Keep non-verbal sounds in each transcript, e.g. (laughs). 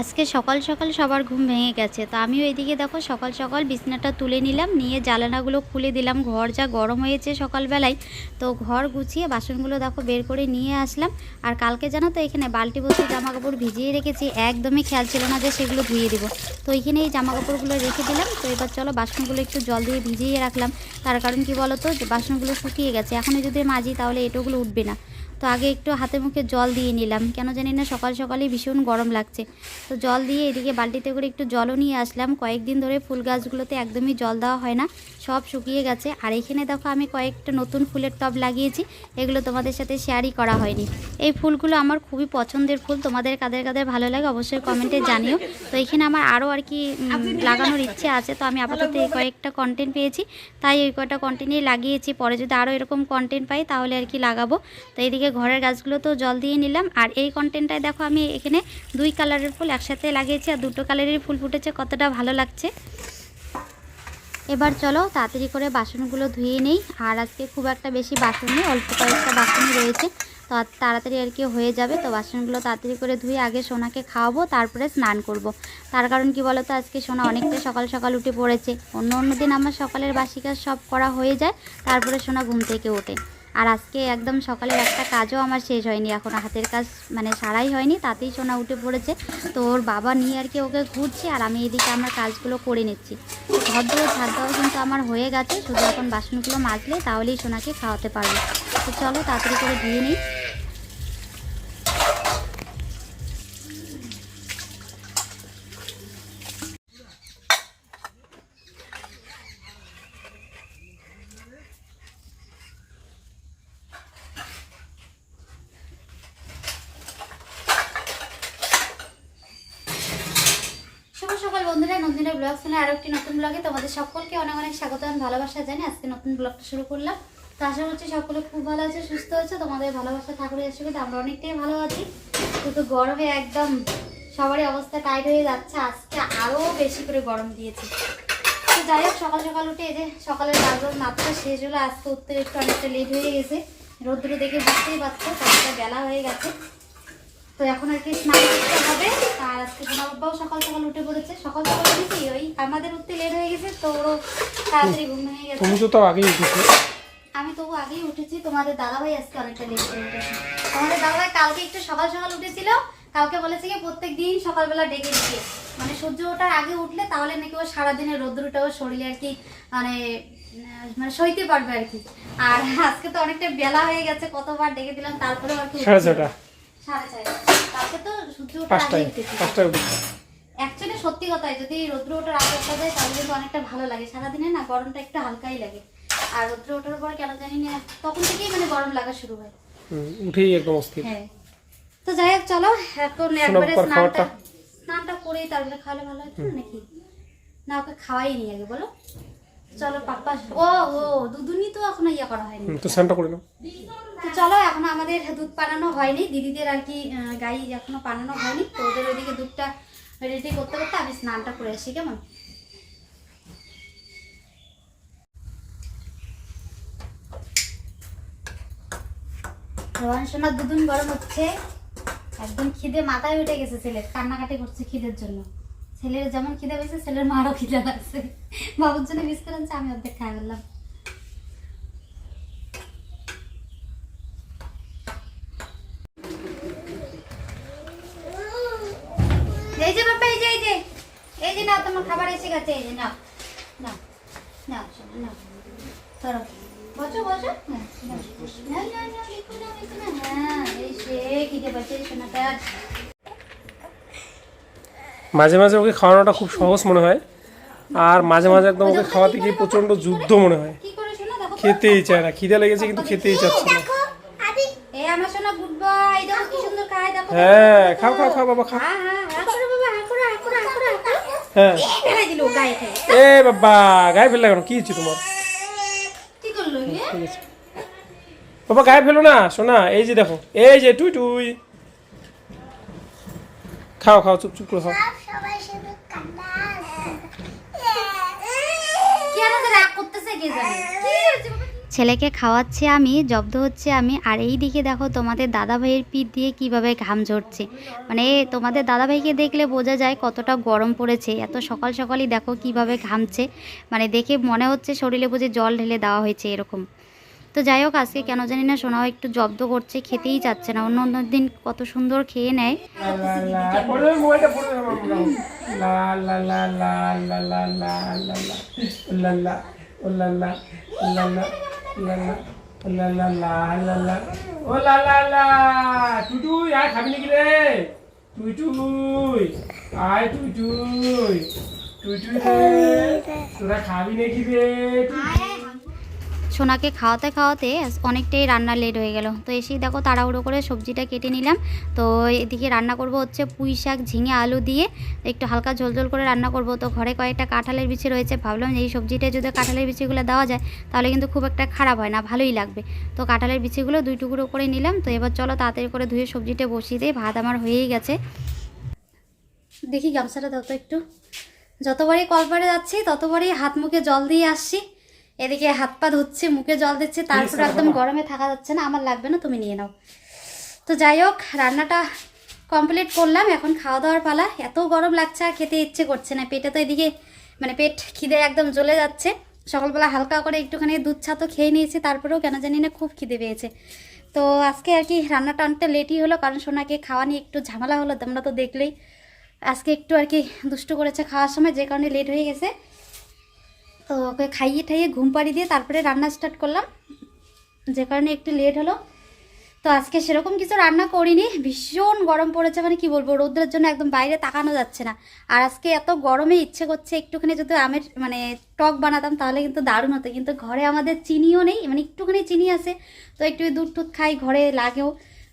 আজকে সকাল সকাল সবার ঘুম ভেঙে গেছে। তো আমিও এদিকে দেখো সকাল সকাল বিছনাটা তুলে নিলাম, নিয়ে জানালাগুলো খুলে দিলাম। ঘর যা গরম হয়েছে সকালবেলায়, তো ঘর গুছিয়ে বাসনগুলো দেখো বের করে নিয়ে আসলাম। আর কালকে জানো তো এখানে বালতি বসে জামা কাপড় ভিজিয়ে রেখেছি, একদমই খেয়াল ছিল না যে সেগুলো ধুয়ে দিব। তো এখানে এই জামা কাপড়গুলো রেখে দিলাম। তো এবার চলো বাসনগুলো একটু জল দিয়ে ভিজিয়ে রাখলাম। তার কারণ কি বলো তো যে বাসনগুলো শুকিয়ে গেছে। এখনই যদি মাজি তাহলে এটোগুলো উঠবে না। তো আগে একটু হাতে মুখে জল দিয়ে নিলাম। কেন জানি না সকাল সকালেই ভীষণ গরম লাগছে। তো জল দিয়ে এদিকে বালতিতে করে একটু জলও নিয়ে আসলাম। কয়েকদিন ধরে ফুল গাছগুলোতে একদমই জল দেওয়া হয় না। সব শুকিয়ে গেছে। আর এখানে দেখো আমি কয়েকটা নতুন ফুলের টব লাগিয়েছি। এগুলো তোমাদের সাথে শেয়ারই করা হয়নি। এই ফুলগুলো আমার খুবই পছন্দের ফুল। তোমাদের কাদের কাদের ভালো লাগে অবশ্যই কমেন্টে জানিও। তো এখানে আমার আরও আর কি লাগানোর ইচ্ছে আছে। তো আমি আপাতত এই কয়েকটা কন্টেন্ট পেয়েছি। তাই ওই কয়টা কন্টেন্টই লাগিয়েছি। পরে যদি আরও এরকম কন্টেন্ট পাই তাহলে আর কি লাগাবো। তো এইদিকে ঘরের গাছগুলো তো জল দিয়ে নিলাম। আর এই কন্টেন্টটায় দেখো আমি এখানে দুই কালারের ফুল একসাথে লাগিয়েছি আর দুটো কালারের ফুল ফুটেছে, কতটা ভালো লাগছে। এবার চলো তাড়াতাড়ি করে বাসনগুলো ধুয়ে নেই। আর আজকে খুব একটা বেশি বাসন নেই, অল্প কয়েকটা বাসনই রয়েছে। তো তাড়াতাড়ি আর কি হয়ে যাবে, তো বাসনগুলো তাড়াতাড়ি করে ধুয়ে আগে সোনাকে খাওয়াবো, তারপরে স্নান করব। তার কারণ কি বলো তো আজকে সোনা অনেকটা সকাল সকাল উঠে পড়েছে। অন্য অন্য দিন আমার সকালের বাসি কাজ সব করা হয়ে যায়, তারপরে সোনা ঘুম থেকে ওঠে। আর আজকে একদম সকালের একটা কাজও আমার শেষ হয়নি, এখন হাতের কাজ মানে সারাই হয়নি, তাতেই সোনা উঠে পড়েছে। তো ওর বাবা নিয়ে আর কি ওকে ঘুরছে আর আমি এদিকে আমার কাজগুলো করে নিচ্ছি। ঘর ঝাড় দেওয়া কিন্তু আমার হয়ে গেছে, শুধু এখন বাসনগুলো মাজলে তাহলেই সোনাকে খাওয়াতে পারব। তো চলো তাড়াতাড়ি করে ধুয়ে নিই শুভ সকাল বন্ধুরা নন্দিনের ব্লগ শুনে আরও একটি নতুন সকলকে অনেক অনেক স্বাগত এবং ভালোবাসা জানি আজকে নতুন ব্লগটা শুরু করলাম। তো আশা করছি সকলে খুব ভালো আছে, সুস্থ আছে। তোমাদের ভালোবাসা, ঠাকুরের আশীর্বাদে, আমরা অনেকটাই ভালো আছি। কিন্তু গরমে একদম সবারই অবস্থা টাইট হয়ে যাচ্ছে। আজকে আরও বেশি করে গরম দিয়েছে। তো যাই হোক, সকাল সকাল উঠে এই যে সকালের কাজবাজ মাত্র শেষ হলো। আজকে উঠতে একটু অনেকটা লেট হয়ে গেছে। রোদ্র দেখে বুঝতেই পারছ কতটা বেলা হয়ে গেছে। তো এখন আর কি স্নান করতে হবে। আর আজকে সকাল সকাল উঠে পড়েছে। সকাল সকাল উঠেছি আমাদের উঠতে লেট হয়ে গেছে তো ওরও তাড়াতাড়ি ঘুম ভেঙে গেছে। তুমি তো তাও আগেই উঠেছো। আমি তবু আগেই উঠেছি তোমাদের দাদাভাই আজকে অনেকটা লেট করে উঠেছে তোমাদের দাদাভাই কালকে একটু সকাল সকাল উঠেছিল কালকে বলেছে কি প্রত্যেক দিন সকালবেলা ডেকে দিকে মানে সূর্য ওঠার আগে উঠলে তাহলে নাকি ও সারাদিনের রোদ্রটাও শরীরে আর কি মানে মানে সইতে পারবে আর কি। আর আজকে তো অনেকটা বেলা হয়ে গেছে কতবার ডেকে দিলাম তারপরে আর কি সাড়ে ছটা সাড়ে ছয়টা। কালকে তো সূর্য ওঠার আগে উঠেছি। সত্যি কথাই যদি রৌদ্র ওঠার আগে ওঠা যায় তাহলে কিন্তু অনেকটা ভালো লাগে। সারাদিনে না গরমটা একটু হালকাই লাগে। আর রৌদ্র ওঠার পর কেন জানি না তখন থেকেই মানে গরম লাগা শুরু হয়। উঠেই একদম অস্থির। হ্যাঁ। তো যাই হোক চলো এখন একবারে স্নানটা স্নানটা করেই তারপরে খাওয়ালে ভালো হতো নাকি? না ওকে খাওয়াই নি আগে বলো। চলো পাপ্পা ও ও দুধুনি তো এখনও ইয়ে করা হয়নি। তো স্নানটা করে নাও। তো চলো এখন আমাদের দুধ পানানো হয়নি। দিদিদের আর কি গাই এখনও পানানো হয়নি তো ওদের ওইদিকে দুধটা রেডি করতে করতে আমি স্নানটা করে আসি, কেমন? সোনার দুদিন গরম হচ্ছে। একদম খিদে মাথায় উঠে গেছে ছেলের, কান্নাকাটি করছে খিদের জন্য। ছেলের যেমন খিদে পেয়েছে, ছেলের মারও খিদে লাগছে। বাবুর জন্য মিস করেছে আমি অর্ধেক খাই ফেললাম এই যে বাবা এই যে এই যে এই যে নাও তোমার খাবার এসে গেছে এই যে নাও নাও নাও শোনো নাও। ধরো। বসো বসো। হ্যাঁ, হ্যাঁ, এই সে খিদে পাচ্ছে মাঝে মাঝে ওকে খাওয়ানোটা খুব সহজ মনে হয়। আর মাঝে মাঝে একদম ওকে খাওয়াতে গিয়ে প্রচণ্ড যুদ্ধ মনে হয়। খেতেই চায় না খিদে লেগেছে কিন্তু খেতেই চাচ্ছে না। হ্যাঁ খাও খাও খাও বাবা খাও হ্যাঁ হ্যাঁ হ্যাঁ করো বাবা হ্যাঁ করো হ্যাঁ করো হ্যাঁ করো হ্যাঁ। এ বাবা গায়ে ফেললে কেন? কি হচ্ছে তোমার? বাবা গায়ে ফেলো না শোনা এই যে দেখো এই যে টুই টুই। খাও খাও চুপ চুপ করে খাও। রাগ করতেছে কে জানে? ছেলেকে খাওয়াচ্ছে আমি জব্দ হচ্ছে আমি আর এই দিকে দেখো তোমাদের দাদা ভাইয়ের পিঠ দিয়ে কীভাবে ঘাম ঝরছে মানে তোমাদের দাদা ভাইকে দেখলে বোঝা যায় কতটা গরম পড়েছে এত সকাল সকালই দেখো কীভাবে ঘামছে মানে দেখে মনে হচ্ছে শরীরে বুঝে জল ঢেলে দেওয়া হয়েছে এরকম তো যাই হোক আজকে কেন জানি না সোনাও একটু জব্দ করছে খেতেই চাচ্ছে না অন্য অন্য দিন কত সুন্দর খেয়ে নেয় মনে হয়। ও লালা তুই তুই আর খাবি নাকি রে তুই তুই আয় তুই তুই তুই তুই রে তোরা খাবি নাকি রে তুই সোনাকে খাওয়াতে খাওয়াতে অনেকটাই রান্না লেট হয়ে গেল। তো এসেই দেখো তাড়াহুড়ো করে সবজিটা কেটে নিলাম। তো এদিকে রান্না করব হচ্ছে পুঁই শাক, ঝিঙে, আলু দিয়ে একটু হালকা ঝোলঝোল করে রান্না করব। তো ঘরে কয়েকটা কাঁঠালের বিচি রয়েছে, ভাবলাম এই সবজিটা যদি কাঁঠালের বিচিগুলো দেওয়া যায় তাহলে কিন্তু খুব একটা খারাপ হয় না, ভালোই লাগবে। তো কাঁঠালের বিচিগুলো দুই টুকরো করে নিলাম। তো এবার চলো তাড়াতাড়ি করে ধুয়ে সবজিটা বসিয়ে দিই, ভাত আমার হয়েই গেছে। দেখি গামছাটা দাও তো একটু। যতবারই কলপারে যাচ্ছি, ততবারই হাত মুখে জল দিয়ে আসছি। এদিকে হাত পা ধুচ্ছে মুখে জল দিচ্ছে তারপর একদম গরমে থাকা যাচ্ছে না আমার লাগবে না তুমি নিয়ে নাও। তো যাই হোক রান্নাটা কমপ্লিট করলাম এখন খাওয়া দাওয়ার পালা। এত গরম লাগছে আর খেতে ইচ্ছে করছে না। পেটে তো এদিকে মানে পেট খিদে একদম জ্বলে যাচ্ছে। সকালবেলা হালকা করে একটুখানি দুধ চা তো খেয়ে নিয়েছি তারপরেও কেন জানি না খুব খিদে পেয়েছে। তো আজকে আর কি রান্নাটা অনেকটা লেটই হলো কারণ সোনাকে খাওয়া নিয়ে একটু ঝামেলা হলো তোমরা তো দেখলেই। আজকে একটু আর কি দুষ্টু করেছে খাওয়ার সময় যে কারণে লেট হয়ে গেছে। তো ওকে খাইয়ে ঠাইয়ে ঘুম পাড়িয়ে দিয়ে তারপরে রান্না স্টার্ট করলাম। যে কারণে একটু লেট হলো। তো আজকে সেরকম কিছু রান্না করিনি। ভীষণ গরম পড়েছে মানে কি বলব রৌদ্রের জন্য একদম বাইরে তাকানো যাচ্ছে না। আর আজকে এত গরমে ইচ্ছে করছে একটুখানি যদি আমের মানে টক বানাতাম তাহলে কিন্তু দারুণ হতো। কিন্তু ঘরে আমাদের চিনিও নেই মানে একটুখানি চিনি আছে। তো একটু দুধ টুধ খাই ঘরে লাগেও।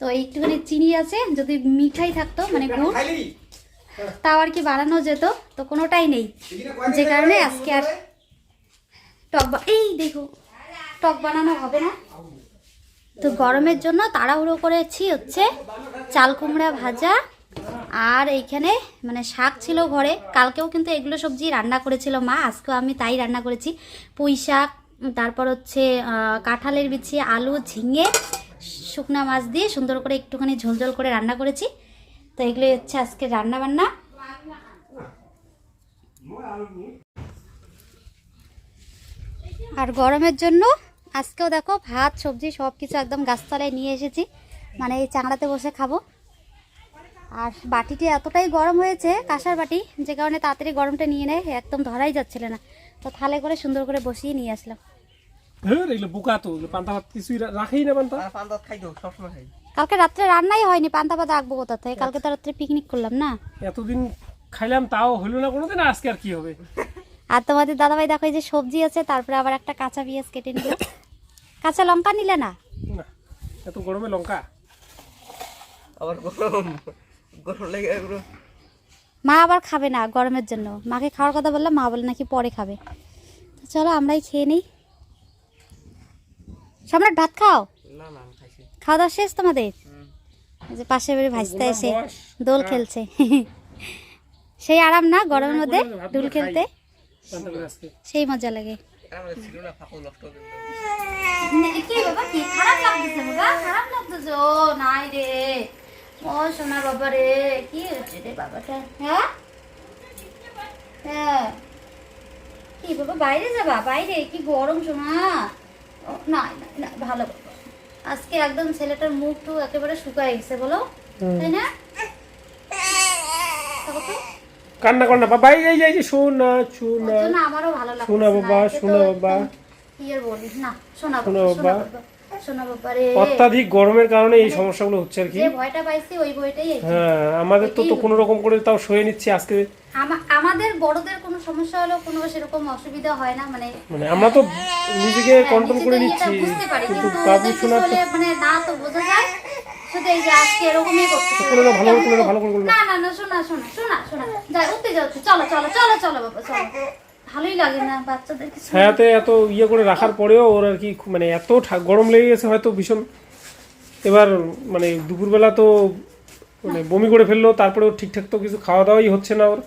তো একটুখানি চিনি আছে যদি মিঠাই থাকতো মানে গুড়। তাও আর কি বানানো যেত তো কোনোটাই নেই। যে কারণে আজকে আর টক এই দেখো, টক বানানো হবে না। তো গরমের জন্য তাড়াহুড়ো করেছি হচ্ছে চাল কুমড়া ভাজা আর এইখানে মানে শাক ছিল ঘরে। কালকেও কিন্তু এগুলো সবজি রান্না করেছিল মা, আজকেও আমি তাই রান্না করেছি। পুঁই শাক, তারপর হচ্ছে কাঁঠালের বিচি, আলু, ঝিঙে, শুকনা মাছ দিয়ে সুন্দর করে একটুখানি ঝোলঝোল করে রান্না করেছি। তো এগুলো হচ্ছে আজকে রান্না বান্না আর গরমের জন্য আজকেও দেখো ভাত সবজি সব কিছু একদম গাছতলায় নিয়ে এসেছি। মানে এই চাংড়াতে বসে খাব। আর বাটিটি এতটাই গরম হয়েছে কাঁসার বাটি যে কারণে তাড়াতাড়ি গরমটা নিয়ে নেয় একদম ধরাই যাচ্ছিল না। তো থালে করে সুন্দর করে বসিয়ে নিয়ে আসলাম। হ্যাঁ এগুলো বোকা তো এগুলো পান্তা ভাত কিছুই রা- রাখেই না পান্তা। আর পান ভাত খাই তো সবসময় খাই। কালকে রাত্রে রান্নাই হয়নি পান্তা পাতা আঁকবো কোথা থেকে? কালকে তো রাত্রে পিকনিক করলাম না। এতদিন খাইলাম তাও হইল না কোনোদিন আজকে আর কি হবে? আর তোমাদের দাদাভাই দেখো এই যে সবজি আছে তারপরে আবার একটা কাঁচা পেঁয়াজ কেটে নিল। কাঁচা লঙ্কা নিলে না? এত গরমে লঙ্কা। আবার গরম গরম লেগে মা আবার খাবে না গরমের জন্য। মাকে খাওয়ার কথা বললাম মা বলে নাকি পরে খাবে। চলো আমরাই খেয়ে নিই। সম্রাট ভাত খাও? না না খাইছি। খাওয়া দাওয়া শেষ তোমাদের? এই যে পাশের বাড়ি ভাজতে এসে দোল খেলছে। (laughs) সেই আরাম না গরমের মধ্যে দোল খেলতে? সেই মজা লাগে। কি বাবা কি খারাপ লাগতেছে বাবা খারাপ লাগতেছে। ও নাই রে। ও সোনা বাবা রে কি হচ্ছে রে বাবাটা? হ্যাঁ? হ্যাঁ। কি বাবা বাইরে যাবা? বাইরে কি গরম সোনা? না ভালো বাবা। আজকে একদম ছেলেটার মুখ টু একেবারে শুকায় গেছে বলো? তাই না? তো, কান্না কর না বাবা এই যে, এই যে শোনা শোনা শোনা বাবা, শোনা বাবা। না শোনা বাবা অত্যাধিক গরমের কারণে এই সমস্যাগুলো হচ্ছে আর কি। ভয়টা পাইছি ওই ভয়টাই হ্যাঁ আমাদের তো তো কোনো রকম করে তাও সয়ে নিচ্ছি আজকে। আমা- আমাদের বড়দের কোনো সমস্যা হলেও কোনো সেরকম অসুবিধা হয় না মানে মানে আমরা তো নিজেকে কন্ট্রোল করে নিচ্ছি কিন্তু বাবু শোনা মানে না তো বোঝা যায়। শুধু এই যে আজকে এরকমই করতে করে দাও, ভালো করে করে ভালো করে করে না না না শোনা শোনা শোনা শোনা। যাই উঠতে যাও চলো চলো চলো চলো বাবা চলো। ভালোই লাগে না বাচ্চাদেরকে শোনা- ছায়াতে এত ইয়ে করে রাখার পরেও ওর আর কি মানে এত গরম লেগে গেছে হয়তো ভীষণ। এবার মানে দুপুরবেলা তো মানে বমি করে ফেলল তারপরেও ঠিকঠাক তো কিছু খাওয়া দাওয়াই হচ্ছে না ওর।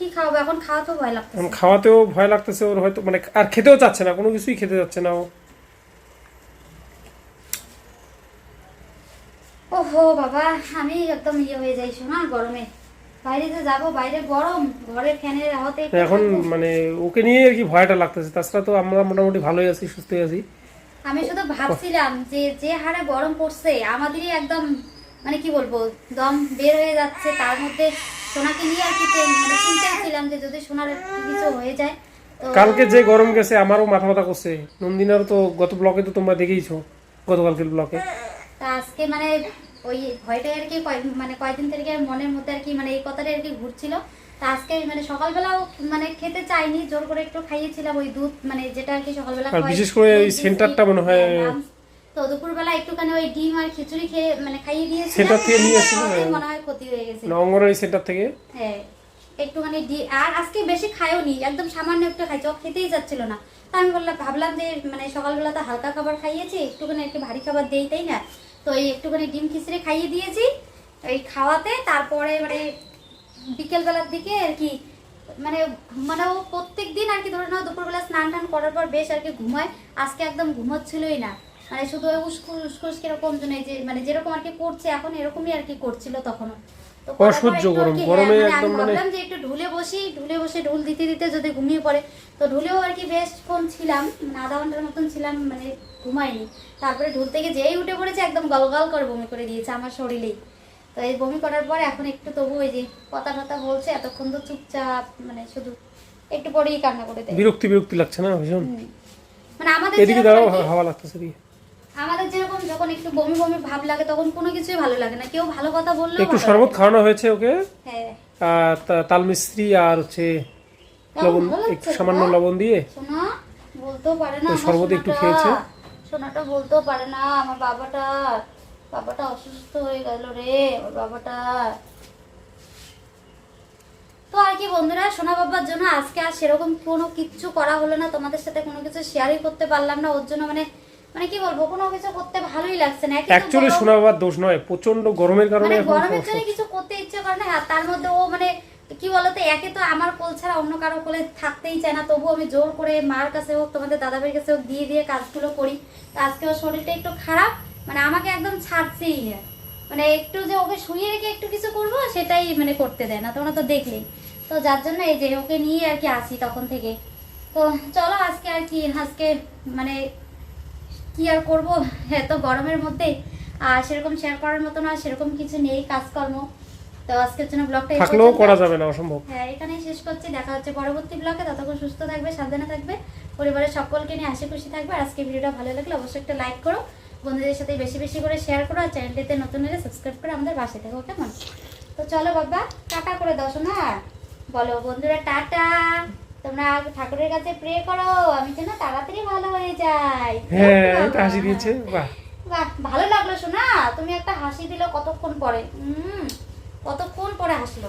কি খাওয়াবো? এখন খাওয়া তো ভয় এখন খাওয়াতেও ভয় লাগতেছে ওর হয়তো মানে আর খেতেও চাচ্ছে না কোনো কিছুই খেতে যাচ্ছে না ও। ওহো বাবা আমি একদম ইয়ে হয়ে যাই শোনা গরমে। বাইরে যে যাব বাইরে গরম ঘরে ফ্যানের একটু এখন মানে ওকে নিয়ে আর কি ভয়টা লাগতেছে তাছাড়া তো আমরা মোটামুটি ভালোই আছি সুস্থই আছি। আমি শুধু ভাবছিলাম যে যে হারে গরম পড়ছে আমাদেরই একদম মানে কি বলব দম বের হয়ে যাচ্ছে তার মধ্যে সোনাকে নিয়ে আর কি মানে চিন্তায় ছিলাম যে যদি সোনার কিছু হয়ে যায় কালকে যে গরম গেছে আমারও মাথা ব্যথা করছে। নন্দিনারও তো গত ব্লকে তো তোমরা দেখেইছো গতকালকের ব্লকে তা আজকে মানে ওই ভয়টাই আর কি মানে কয়েকদিন থেকে মনের মধ্যে আর কি মানে এই কথাটাই আর কি ঘুরছিল। তা আজকে মানে সকালবেলাও মানে খেতে চাইনি জোর করে একটু খাইয়েছিলাম ওই দুধ মানে যেটা আর কি সকালবেলা বিশেষ করে ওই সেন্টারটা মনে হয়- হ্যাঁ, তো দুপুরবেলা একটুখানি ওই ডিম আর খিচুড়ি খেয়ে মানে খাইয়ে দিয়েছিলাম। সেন্টার থেকে নিয়ে সেটা এসেছিল, খাওয়াতেই হ্যাঁ। মনে হয় ক্ষতি হয়ে গেছে। মানে অঙ্গনওয়াড়ি সেন্টার থেকে? হ্যাঁ একটুখানি ডি আর আজকে বেশি খায়ও নি একদম সামান্য একটু খাইছে ও খেতেই যাচ্ছিল না। তা আমি বললাম ভাবলাম যে মানে সকালবেলা তো হালকা খাবার খাইয়েছি একটুখানি একটু ভারী খাবার দেই তাই না? তো এই একটুখানি ডিম খিচড়ি খাইয়ে দিয়েছি। এই খাওয়াতে তারপরে মানে বিকেলবেলার দিকে আর কি মানে মানে ও প্রত্যেক দিন আর কি ধরে নাও দুপুরবেলা স্নান টান করার পর বেশ আর কি ঘুমায়। আজকে একদম ঘুমোচ্ছিলই না। মানে শুধু ওই উস্কুস উস্কুস কীরকম জন্য যে মানে যেরকম আর কি করছে, এখন এরকমই আর কি করছিল তখনও। অসহ্য গরম, গরমে হ্যাঁ, মানে একদম মানে- যে একটু ঢুলে বসি ঢুলে বসে ঢুল দিতে দিতে যদি ঘুমিয়ে পড়ে। তো ঢুলেও আর কি বেশ বেশক্ষণ ছিলাম আধা ঘণ্টার মতন ছিলাম মানে ঘুমাইনি। তারপরে ঢুল থেকে যেই উঠে পড়েছে একদম গল গল করে বমি করে দিয়েছে আমার শরীরেই। তো এই বমি করার পরে এখন একটু তবু ওই যে কথা টথা বলছে এতক্ষণ তো চুপচাপ মানে শুধু একটু পরেই কান্না করে দেয়। বিরক্তি বিরক্তি লাগছে না ভীষণ? মানে আমাদের এদিকে দাঁড়াও হাওয়া লাগতেছে এদিকে। আমাদের যেরকম যখন একটু বমি বমি ভাব লাগে তখন কোনো কিছুই ভালো লাগে না। কেউ ভালো কথা বললেও একটু শরবত খাওয়ানো হয়েছে ওকে? হ্যাঁ। তাল মিস্ত্রি আর হচ্ছে লবণ একটু সামান্য লবণ দিয়ে? সোনা বলতেও পারে না শরবত একটু খেয়েছে। সোনাটা বলতেও পারে না আমার বাবাটা বাবাটা অসুস্থ হয়ে গেল রে আমার বাবাটা। তো আর কি বন্ধুরা সোনা বাবার জন্য আজকে আর সেরকম কোনো কিচ্ছু করা হলো না। তোমাদের সাথে কোনো কিছু শেয়ারই করতে পারলাম না। ওর জন্য মানে মানে কি বলব কোনো কিছু করতে ভালোই লাগছে না। অ্যাকচুয়ালি গরম- শোনা বাবার দোষ নয় প্রচণ্ড গরমের কারণে মানে গরমের জন্য কিছু করতে ইচ্ছে করে না তার মধ্যে ও মানে কি বলতো একে তো আমার কোল ছাড়া অন্য কারও কোলে থাকতেই চায় না। তবু আমি জোর করে মার কাছে হোক তোমাদের কাছে হোক দিয়ে দিয়ে কাজগুলো করি। তো আজকে ওর শরীরটা একটু খারাপ মানে আমাকে একদম ছাড়ছেই না। মানে একটু যে ওকে শুয়ে রেখে একটু কিছু করব সেটাই মানে করতে দেয় না তোমরা তো দেখলেই। তো যার জন্য এই যে ওকে নিয়ে আর কি আসি তখন থেকে। তো চলো আজকে আর কি আজকে মানে কি আর করব? এত গরমের মধ্যে আর সেরকম শেয়ার করার মতো না সেরকম কিছু নেই কাজকর্ম। তো আজকের জন্য ব্লগটা থাকলেও করা যাবে না অসম্ভব। হ্যাঁ এখানেই শেষ করছি। দেখা হচ্ছে পরবর্তী ব্লগে। ততক্ষণ সুস্থ থাকবে সাবধানে থাকবে। পরিবারের সকলকে নিয়ে হাসি খুশি থাকবে। আর আজকে ভিডিওটা ভালো লাগলে অবশ্যই একটা লাইক করো। বন্ধুদের সাথে বেশি বেশি করে শেয়ার করো। আর চ্যানেলটিতে নতুন হলে সাবস্ক্রাইব করে আমাদের পাশে থেকো কেমন? তো চলো বাবা টাটা করে দাও শোনা বলো বন্ধুরা টাটা। তোমরা ঠাকুরের কাছে প্রে করো আমি যেন তাড়াতাড়ি ভালো হয়ে যাই। হ্যাঁ এটা হাসি দিয়েছে বাহ। বাহ ভালো লাগল শোনা তুমি একটা হাসি দিলে কতক্ষণ পরে। হুম কতক্ষণ পরে হাসলো?